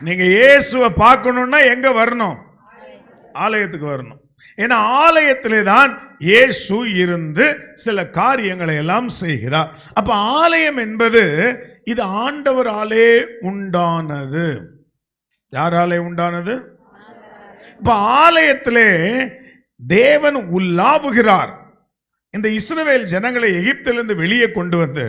நீங்க இயேசுவை பார்க்கணும்னா எங்க வரணும்? ஆலயத்துக்கு வரணும். ஏன்னா ஆலயத்திலே தான் இயேசு இருந்து சில காரியங்களை எல்லாம் செய்கிறார். அப்ப ஆலயம் என்பது இது ஆண்டவராலே உண்டானது. யாராலே உண்டானது? இப்ப ஆலயத்திலே தேவன் உல்லாவுகிறார் இந்த இஸ்ரவேல் ஜனங்களை எகிப்திலிருந்து வெளியே கொண்டு வந்து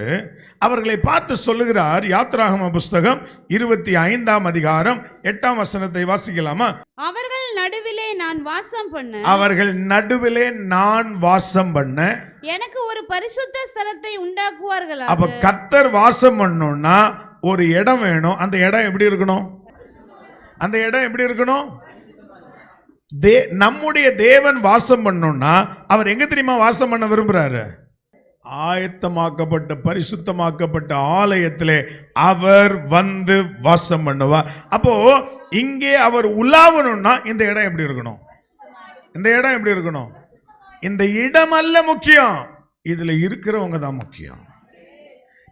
அவர்களை பார்த்து சொல்லுகிறார் யாத்ராகம புஸ்தகம் இருபத்தி ஐந்தாம் அதிகாரம் எட்டாம் வசனத்தை வாசிக்கலாமா? அவர்கள் நடுவிலே நான் வாசம் பண்ண. அவர்கள் நடுவிலே நான் வாசம் பண்ண. எனக்கு ஒரு பரிசுத்த ஸ்தலத்தை உண்டாக்குவார்கள் அப்ப கர்த்தர் வாசம் பண்ணணும்னா ஒரு இடம் வேணும். அந்த இடம் எப்படி இருக்கணும்? அந்த இடம் எப்படி இருக்கணும்? தே நம்முடைய தேவன் வாசம் பண்ணோம்னா அவர் எங்க தெரியுமா வாசம் பண்ண விரும்புறாரு? ஆயத்தமாக்கப்பட்ட பரிசுத்தமாக்கப்பட்ட ஆலயத்திலே அவர் வந்து வாசம் பண்ணுவார். அப்போ இங்கே அவர் உலாவணும்னா இந்த இடம் எப்படி இருக்கணும்? இந்த இடம் எப்படி இருக்கணும்? இந்த இடம் அல்ல முக்கியம். இதுல இருக்கிறவங்க தான் முக்கியம்.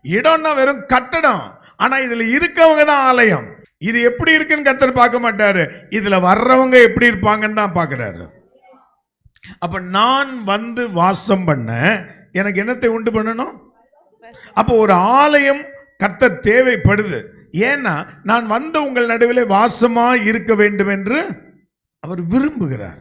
இடம்னா வெறும் கட்டடம். ஆனா இதுல இருக்கவங்க தான் ஆலயம். இது எப்படி இருக்குன்னு கத்தர் பார்க்க மாட்டாரு. இதுல வர்றவங்க எப்படி இருப்பாங்கன்னு தான் பார்க்குறாரு. அப்ப நான் வந்து வாசம் பண்ண எனக்கு என்னத்தை உண்டு பண்ணணும்? அப்போ ஒரு ஆலயம் கத்த தேவைப்படுது. ஏன்னா நான் வந்த உங்கள் நடுவில் வாசமா இருக்க வேண்டும் என்று அவர் விரும்புகிறார்.